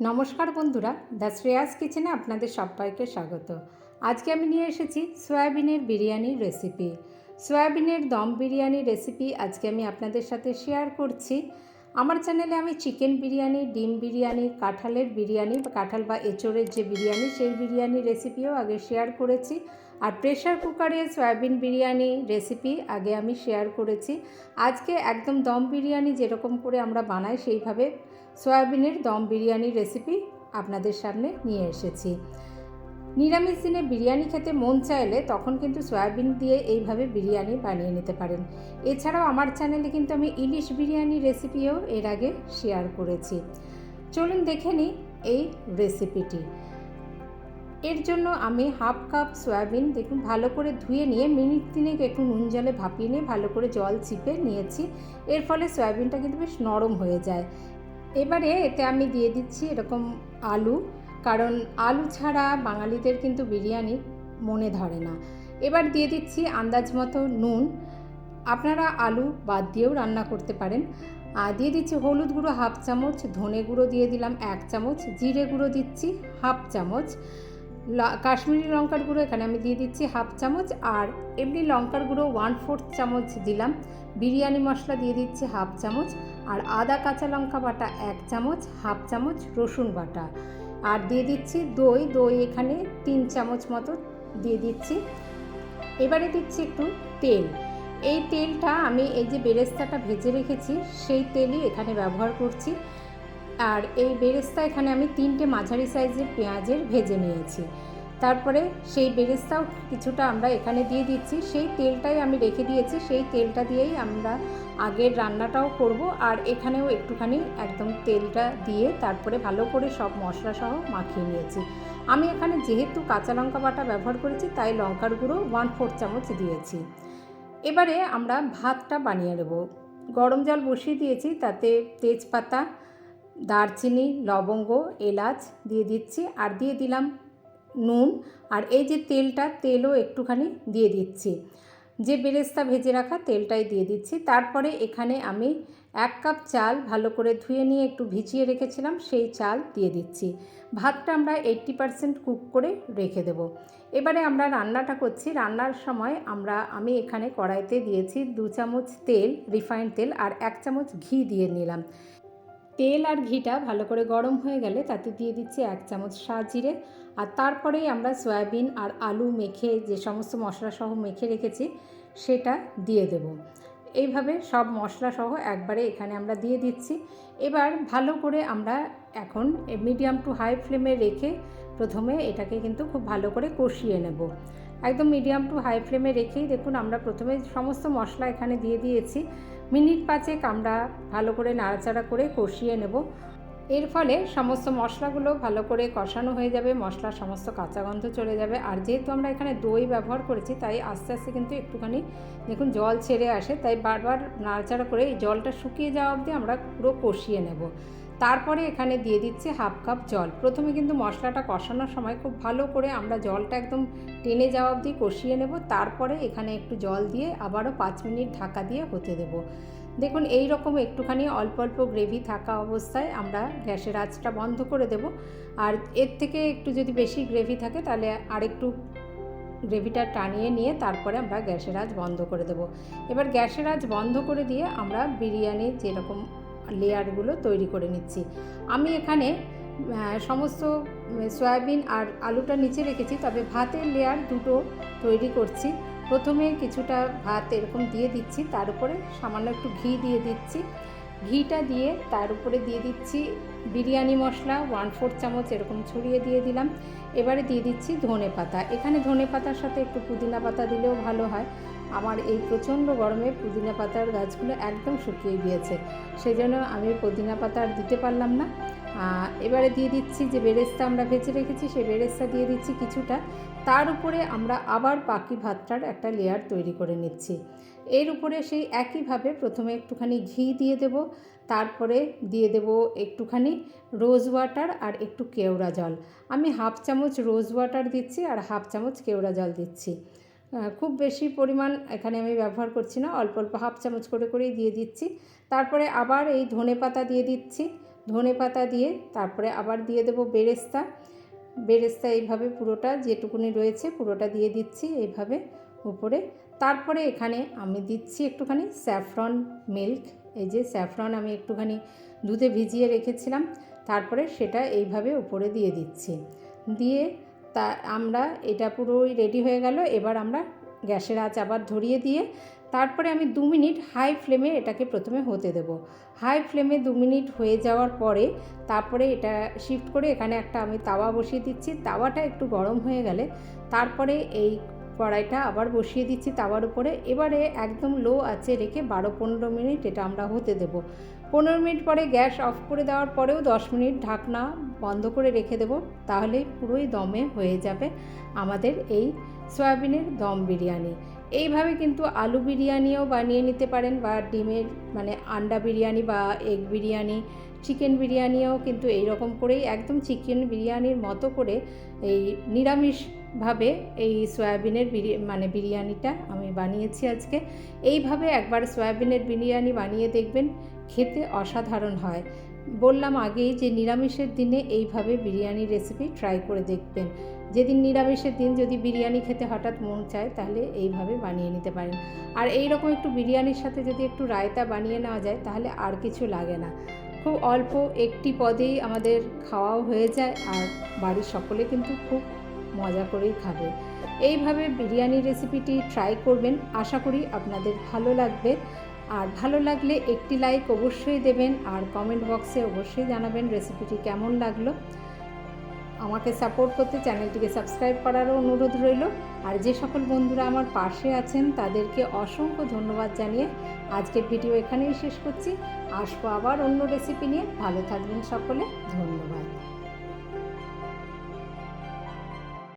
নমস্কার বন্ধুরা, দ্য শ্রেয়াস কিচেনে আপনাদের সবাইকে স্বাগত। আজকে আমি নিয়ে এসেছি সয়াবিনের বিরিয়ানির রেসিপি সয়াবিনের দম বিরিয়ানি রেসিপি আজকে আমি আপনাদের সাথে শেয়ার করছি। আমার চ্যানেলে আমি চিকেন বিরিয়ানি, ডিম বিরিয়ানি, কাঁঠালের বিরিয়ানি বা কাঁঠাল বা এঁচোড়ের যে বিরিয়ানি, সেই বিরিয়ানি রেসিপিও আগে শেয়ার করেছি। আর প্রেশার কুকারে সয়াবিন বিরিয়ানি রেসিপি আগে আমি শেয়ার করেছি। আজকে একদম দম বিরিয়ানি যেরকম করে আমরা বানাই, সেইভাবে সয়াবিনের দম বিরিয়ানি রেসিপি আপনাদের সামনে নিয়ে এসেছি। নিরামিষ দিনে বিরিয়ানি খেতে মন চাইলে তখন কিন্তু সয়াবিন দিয়ে এইভাবে বিরিয়ানি বানিয়ে নিতে পারেন। এছাড়াও আমার চ্যানেলে কিন্তু আমি ইলিশ বিরিয়ানি রেসিপিও এর আগে শেয়ার করেছি। চলুন দেখে নিই এই রেসিপিটি। এর জন্য আমি হাফ কাপ সয়াবিন দেখুন ভালো করে ধুয়ে নিয়ে মিনিট তিনেক একটু নুন জলে ভাপিয়ে নিয়ে ভালো করে জল চিপে নিয়েছি। এর ফলে সয়াবিনটা কিন্তু বেশ নরম হয়ে যায়। এবারে এতে আমি দিয়ে দিচ্ছি এরকম আলু কারণ আলু ছাড়া বাঙালিদের কিন্তু বিরিয়ানি মনে ধরে না। এবার দিয়ে দিচ্ছি আন্দাজ মতো নুন। আপনারা আলু বাদ দিয়েও রান্না করতে পারেন। আর দিয়ে দিচ্ছি হলুদ গুঁড়ো হাফ চামচ, ধনে গুঁড়ো দিয়ে দিলাম এক চামচ, জিরে গুঁড়ো দিচ্ছি হাফ চামচ। কাশ্মীরি লঙ্কার গুঁড়ো এখানে আমি দিয়ে দিচ্ছি হাফ চামচ আর এমনি লঙ্কার গুঁড়ো ওয়ান ফোর্থ চামচ দিলাম। বিরিয়ানি মশলা দিয়ে দিচ্ছি হাফ চামচ আর আদা কাঁচা লঙ্কা বাটা এক চামচ, হাফ চামচ রসুন বাটা। আর দিয়ে দিচ্ছি দই দই এখানে তিন চামচ মতো দিয়ে দিচ্ছি। এবারে দিচ্ছি একটু তেল। এই তেলটা আমি এই যে বেরেস্তাটা ভেজে রেখেছি, সেই তেলই এখানে ব্যবহার করছি। আর এই বেরেস্তা এখানে আমি তিনটে মাঝারি সাইজের পেঁয়াজের ভেজে নিয়েছি। তারপরে সেই বেরেস্তাও কিছুটা আমরা এখানে দিয়ে দিচ্ছি। সেই তেলটাই আমি রেখে দিয়েছি। সেই তেলটা দিয়েই আমরা আগের রান্নাটাও করব আর এখানেও একটুখানি একদম তেলটা দিয়ে তারপরে ভালো করে সব মশলা সহ মাখিয়ে নিয়েছি। আমি এখানে যেহেতু কাঁচা লঙ্কা বাটা ব্যবহার করেছি, তাই লঙ্কার গুঁড়ো ওয়ান ফোর চামচ দিয়েছি। এবারে আমরা ভাতটা বানিয়ে নেব। গরম জল বসিয়ে দিয়েছি, তাতে তেজপাতা, দারচিনি, লবঙ্গ, এলাচ দিয়ে দিচ্ছি। আর দিয়ে দিলাম নুন আর এই যে তেলটা, তেলও একটুখানি দিয়ে দিচ্ছি। যে বেরেস্তা ভেজে রাখা তেলটাই দিয়ে দিচ্ছি। তারপরে এখানে আমি এক কাপ চাল ভালো করে ধুয়ে নিয়ে একটু ভিজিয়ে রেখেছিলাম, সেই চাল দিয়ে দিচ্ছি। ভাতটা আমরা এইট্টি পারসেন্ট কুক করে রেখে দেব। এবারে আমরা রান্নাটা করছি। রান্নার সময় আমরা, আমি এখানে কড়াইতে দিয়েছি দু চামচ তেল, রিফাইন্ড তেল, আর এক চামচ ঘি দিয়ে নিলাম। তেল আর ঘিটা ভালো করে গরম হয়ে গেলে তাতে দিয়ে দিচ্ছি এক চামচ জিরে। আর তারপরেই আমরা সয়াবিন আর আলু মেখে যে সমস্ত মশলা সহ মেখে রেখেছি, সেটা দিয়ে দেব। এইভাবে সব মশলা সহ একবারে এখানে আমরা দিয়ে দিচ্ছি। এবার ভালো করে আমরা এখন মিডিয়াম টু হাই ফ্লেমে রেখে প্রথমে এটাকে কিন্তু খুব ভালো করে কষিয়ে নেব। একদম মিডিয়াম টু হাই ফ্লেমে রেখেই দেখুন আমরা প্রথমে সমস্ত মশলা এখানে দিয়ে দিয়েছি। মিনিট পাঁচেক আমরা ভালো করে নাড়াচাড়া করে কষিয়ে নেব। এর ফলে সমস্ত মশলাগুলো ভালো করে কষানো হয়ে যাবে, মশলার সমস্ত কাঁচা গন্ধ চলে যাবে। আর যেহেতু আমরা এখানে দই ব্যবহার করেছি, তাই আস্তে আস্তে কিন্তু একটুখানি দেখুন জল ছেড়ে আসে, তাই বারবার নাড়াচাড়া করে এই জলটা শুকিয়ে যাওয়া অবধি আমরা পুরো কষিয়ে নেব। তারপরে এখানে দিয়ে দিচ্ছি হাফ কাপ জল। প্রথমে কিন্তু মশলাটা কষানোর সময় খুব ভালো করে আমরা জলটা একদম টেনে যাওয়া অবধি কষিয়ে নেব। তারপরে এখানে একটু জল দিয়ে আবারও পাঁচ মিনিট ঢাকা দিয়ে হতে দেব। দেখুন এই রকম একটুখানি অল্প অল্প গ্রেভি থাকা অবস্থায় আমরা গ্যাসের আঁচটা বন্ধ করে দেব। আর এর থেকে একটু যদি বেশি গ্রেভি থাকে, তাহলে আরেকটু গ্রেভিটা টানিয়ে নিয়ে তারপরে আমরা গ্যাসের আঁচ বন্ধ করে দেব। এবার গ্যাসের আঁচ বন্ধ করে দিয়ে আমরা বিরিয়ানি যেরকম লেয়ারগুলো তৈরি করে নিচ্ছি। আমি এখানে সমস্ত সয়াবিন আর আলুটা নিচে রেখেছি, তবে ভাতের লেয়ার দুটো তৈরি করছি। প্রথমে কিছুটা ভাত এরকম দিয়ে দিচ্ছি, তার উপরে সামান্য একটু ঘি দিয়ে দিচ্ছি। ঘিটা দিয়ে তার উপরে দিয়ে দিচ্ছি বিরিয়ানি মশলা ওয়ান ফোর চামচ এরকম ছড়িয়ে দিয়ে দিলাম। এবারে দিয়ে দিচ্ছি ধনে পাতা এখানে ধনে পাতার সাথে একটু পুদিনা পাতা দিলেও ভালো হয়। আমার এই প্রচণ্ড গরমে পুদিনা পাতার গাছগুলো একদম শুকিয়ে গিয়েছে। সেই জন্য আমি পুদিনা পাতা আর দিতে পারলাম না। এবারে দিয়ে দিচ্ছি যে বেরেস্তা আমরা ভেজে রেখেছি, সেই বেরেস্তা দিয়ে দিচ্ছি কিছুটা। তার উপরে আমরা আবার বাকি ভাতটার একটা লেয়ার তৈরি করে নিচ্ছি। এর উপরে সেই একইভাবে প্রথমে একটুখানি ঘি দিয়ে দেব, তারপরে দিয়ে দেব একটুখানি রোজ ওয়াটার আর একটু কেওড়া জল। আমি হাফ চামচ রোজ ওয়াটার দিচ্ছি আর হাফ চামচ কেওড়া জল দিচ্ছি। খুব বেশি পরিমাণ এখানে আমি ব্যবহার করছি না, অল্প অল্প হাফ চামচ করে করেই দিয়ে দিচ্ছি। তারপরে আবার এই ধনে পাতা দিয়ে দিচ্ছি। ধনে পাতা দিয়ে তারপরে আবার দিয়ে দেবো বেরেস্তা। বেরেস্তা এইভাবে পুরোটা যেটুকুনি রয়েছে পুরোটা দিয়ে দিচ্ছি এইভাবে উপরে। তারপরে এখানে আমি দিচ্ছি একটুখানি স্যাফরন মিল্ক। এই যে স্যাফরন আমি একটুখানি দুধে ভিজিয়ে রেখেছিলাম। তারপরে সেটা এইভাবে উপরে দিয়ে দিচ্ছি। দিয়ে তা আমরা এটা পুরোই রেডি হয়ে গেল। এবার আমরা গ্যাসের আঁচ আবার ধরিয়ে দিয়ে তারপরে আমি দু মিনিট হাই ফ্লেমে এটাকে প্রথমে হতে দেবো। হাই ফ্লেমে দু মিনিট হয়ে যাওয়ার পরে তারপরে এটা শিফট করে এখানে একটা আমি তাওয়া বসিয়ে দিচ্ছি। তাওয়াটা একটু গরম হয়ে গেলে তারপরে এই কড়াইটা আবার বসিয়ে দিচ্ছি তাওয়ার উপরে। এবারে একদম লো আছে রেখে বারো পনেরো মিনিট এটা আমরা হতে দেব। পনেরো মিনিট পরে গ্যাস অফ করে দেওয়ার পরেও দশ মিনিট ঢাকনা বন্ধ করে রেখে দেবো, তাহলে পুরোই দমে হয়ে যাবে আমাদের এই সয়াবিনের দম বিরিয়ানি। এইভাবে কিন্তু আলু বিরিয়ানিও বানিয়ে নিতে পারেন বা ডিমের মানে আন্ডা বিরিয়ানি বা এগ বিরিয়ানি, চিকেন বিরিয়ানিও কিন্তু এই রকম করেই একদম চিকেন বিরিয়ানির মতো করে এই নিরামিষভাবে এই সয়াবিনের বিরি মানে বিরিয়ানিটা আমি বানিয়েছি আজকে। এইভাবে একবার সয়াবিনের বিরিয়ানি বানিয়ে দেখবেন, খেতে অসাধারণ হয়। বললাম আগেই যে নিরামিষের দিনে এইভাবে বিরিয়ানি রেসিপি ট্রাই করে দেখবেন। যেদিন নিরামিষের দিন যদি বিরিয়ানি খেতে হঠাৎ মন চায়, তাহলে এইভাবে বানিয়ে নিতে পারেন। আর এই রকম একটু বিরিয়ানির সাথে যদি একটু রায়তা বানিয়ে নেওয়া যায়, তাহলে আর কিছু লাগে না। খুব অল্প একটি পদেই আমাদের খাওয়াও হয়ে যায়, আর বাড়ির সকলে কিন্তু খুব মজা করেই খাবে। এইভাবে বিরিয়ানি রেসিপিটি ট্রাই করবেন। আশা করি আপনাদের ভালো লাগবে। আর ভালো লাগলে একটি লাইক অবশ্যই দেবেন আর কমেন্ট বক্সে অবশ্যই জানাবেন রেসিপিটি কেমন লাগল। আমাকে সাপোর্ট করতে চ্যানেলটিকে সাবস্ক্রাইব করারও অনুরোধ রইল। আর যে সকল বন্ধুরা আমার পাশে আছেন, তাদেরকে অসংখ্য ধন্যবাদ জানিয়ে আজকের ভিডিও এখানেই শেষ করছি। আসব আবার অন্য রেসিপি নিয়ে। ভালো থাকবেন সকলে। ধন্যবাদ।